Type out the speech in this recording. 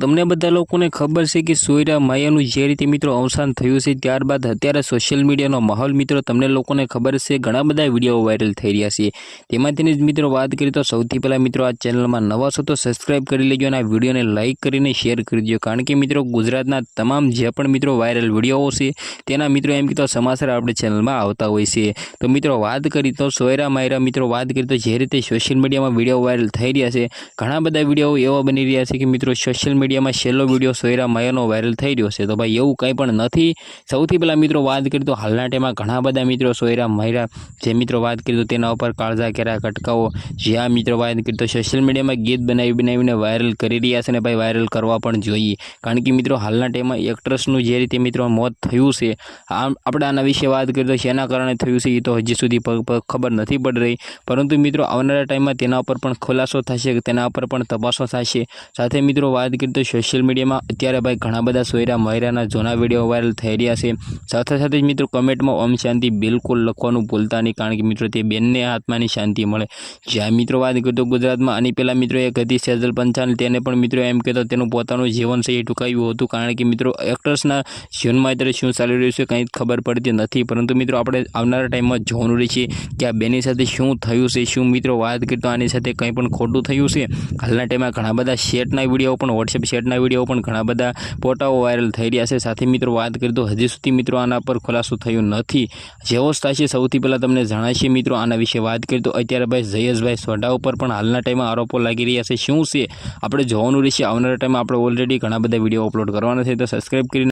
તમને બધા લોકોને ખબર છે કે સોયરા માયાનું જે રીતે મિત્રો અવસાન થયું છે, ત્યારબાદ અત્યારે સોશિયલ મીડિયાનો માહોલ મિત્રો તમને લોકોને ખબર છે, ઘણા બધા વીડિયો વાયરલ થઈ રહ્યા છે. તેમાંથી જ મિત્રો વાત કરીએ તો સૌથી પહેલાં મિત્રો આ ચેનલમાં નવા છો તો સબસ્ક્રાઇબ કરી લેજો અને આ વિડીયોને લાઇક કરીને શેર કરી દેજો. કારણ કે મિત્રો ગુજરાતના તમામ જે પણ મિત્રો વાયરલ વીડિયો છે, તેના મિત્રો એમ કીધો સમાચાર આપણે ચેનલમાં આવતા હોય છે. તો મિત્રો વાત કરી તો સોયરા માયરા મિત્રો વાત કરી તો જે રીતે સોશિયલ મીડિયામાં વીડિયો વાયરલ થઈ રહ્યા છે, ઘણા બધા વીડિયો એવા બની રહ્યા છે કે મિત્રો સોશિયલ મીડિયામાં છેલ્લો વીડિયો સોયરા મયરનો વાયરલ થઈ રહ્યો છે. તો ભાઈ, એવું કંઈ પણ નથી. સૌથી પહેલાં મિત્રો વાત કરી તો હાલના ટાઈમમાં ઘણા બધા મિત્રો સોયરા મયરા જે મિત્રો વાત કરી તો તેના ઉપર કાળજા કેરા કટકાઓ જ્યાં મિત્રો વાત કરી તો સોશિયલ મીડિયામાં ગીત બનાવી બનાવીને વાયરલ કરી રહ્યા છે ને ભાઈ, વાયરલ કરવા પણ જોઈએ. કારણ કે મિત્રો હાલના ટાઈમમાં એક્ટ્રેસનું જે રીતે મિત્રો મોત થયું છે, આમ આપણે આના વિશે વાત કરીએ તો શેના કારણે થયું છે એ તો હજી સુધી ખબર નથી પડી રહી. પરંતુ મિત્રો આવનારા ટાઈમમાં તેના ઉપર પણ ખુલાસો થશે, તેના ઉપર પણ તપાસો થશે. સાથે મિત્રો વાત કરીએ તો સોશિયલ મીડિયામાં અત્યારે ભાઈ ઘણા બધા સોયરા મહિરાના જૂના વીડિયો વાયરલ થઈ રહ્યા છે. સાથે સાથે જ મિત્રો કમેન્ટમાં ઓમ શાંતિ બિલકુલ લખવાનું ભૂલતા નહીં, કારણ કે મિત્રો તે બેનને આત્માની શાંતિ મળે. જ્યાં મિત્રો વાત કરતો તો ગુજરાતમાં આની પહેલાં મિત્રો એક હતી સેજલ પંચાલ, તેને પણ મિત્રો એમ કહેતો તેનું પોતાનું જીવન છે એ ટૂંકાવ્યું હતું, કારણ કે મિત્રો એક્ટર્સના જીવનમાં અત્યારે શું ચાલી રહ્યું છે કંઈ ખબર પડતી નથી. પરંતુ મિત્રો આપણે આવનારા ટાઈમમાં જોવાનું રહેશે કે આ બેની સાથે શું થયું છે, શું મિત્રો વાત કરતો તો આની સાથે કંઈ પણ ખોટું થયું છે. હાલના ટાઈમમાં ઘણા બધા શેટના વીડિયો પણ વોટ્સએપ શેટના વીડિયો પણ ઘણા બધા ફોટાઓ વાયરલ થઈ રહ્યા છે. સાથે મિત્રો વાત કરી તો હજી સુધી મિત્રો આના પર ખુલાસો થયો નથી. જેવો થશે સૌથી પહેલાં તમને જણાશે મિત્રો આના વિશે વાત કરી તો અત્યારે ભાઈ જયેશભાઈ સોઢા ઉપર પણ હાલના ટાઈમમાં આરોપો લાગી રહ્યા છે. શું છે? આપણે જોવાનું રહેશે. આવનારા ટાઈમમાં આપણે ઓલરેડી ઘણા બધા વીડિયો અપલોડ કરવાના છે. તો સબસ્ક્રાઈબ કરીને